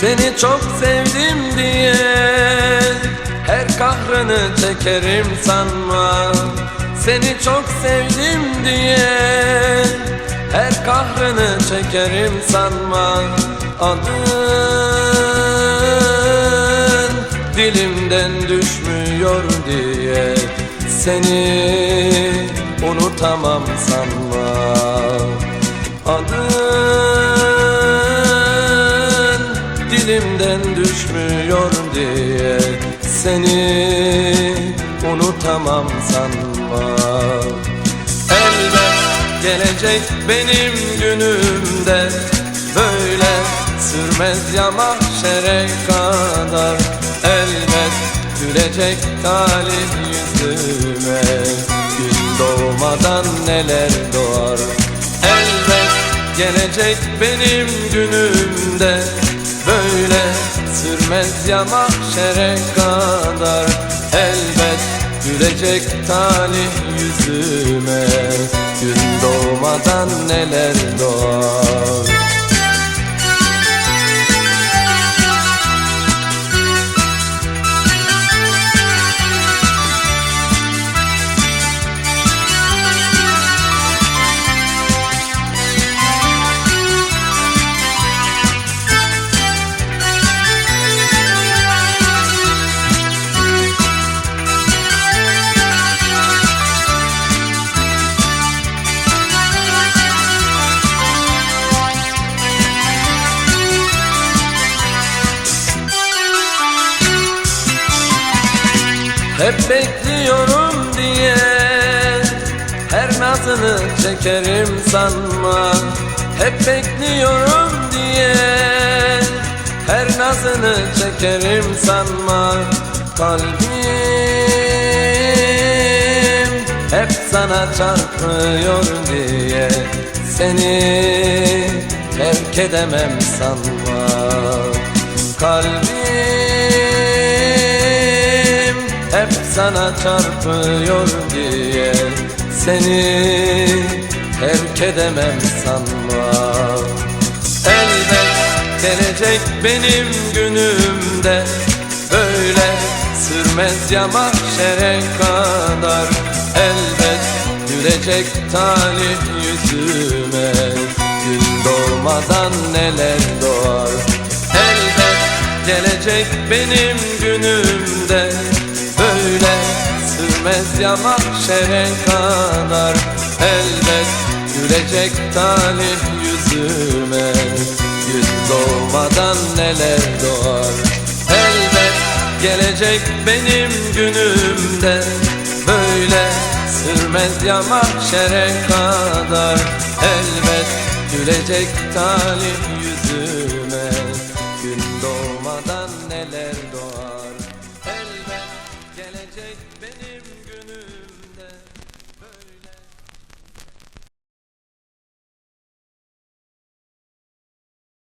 Seni çok sevdim diye Her kahrını çekerim sanma. Seni çok sevdim diye Her kahrını çekerim sanma. Adın dilimden düşmüyor diye Seni unutamam sanma. Adın dilimden düşmüyor diye Seni unutamam sanma. Elbet gelecek benim günümde Böyle sürmez ya mahşere kadar. Elbet gülecek talih yüzüme Gün doğmadan neler doğar. Elbet gelecek benim günümde Böyle sürmez ya mahşere kadar. Elbet gülecek talih yüzüme. Gün doğmadan neler Hep bekliyorum diye Her nazını çekerim sanma. Hep bekliyorum diye Her nazını çekerim sanma. Kalbim hep sana çarpıyor diye Seni terk edemem sanma. Kalbim sana çarpıyor diye Seni terk edemem sanma. Elbet gelecek benim günümde Böyle sürmez ya mahşere kadar. Elbet gülecek talih yüzüme Gün doğmadan neler doğar. Elbet gelecek benim günümde sürmez ya mahşere kadar Elbet gülecek talih yüzüme. Gün doğmadan neler doğar? Elbet gelecek benim günümde. Böyle sürmez ya mahşere kadar Elbet gülecek talih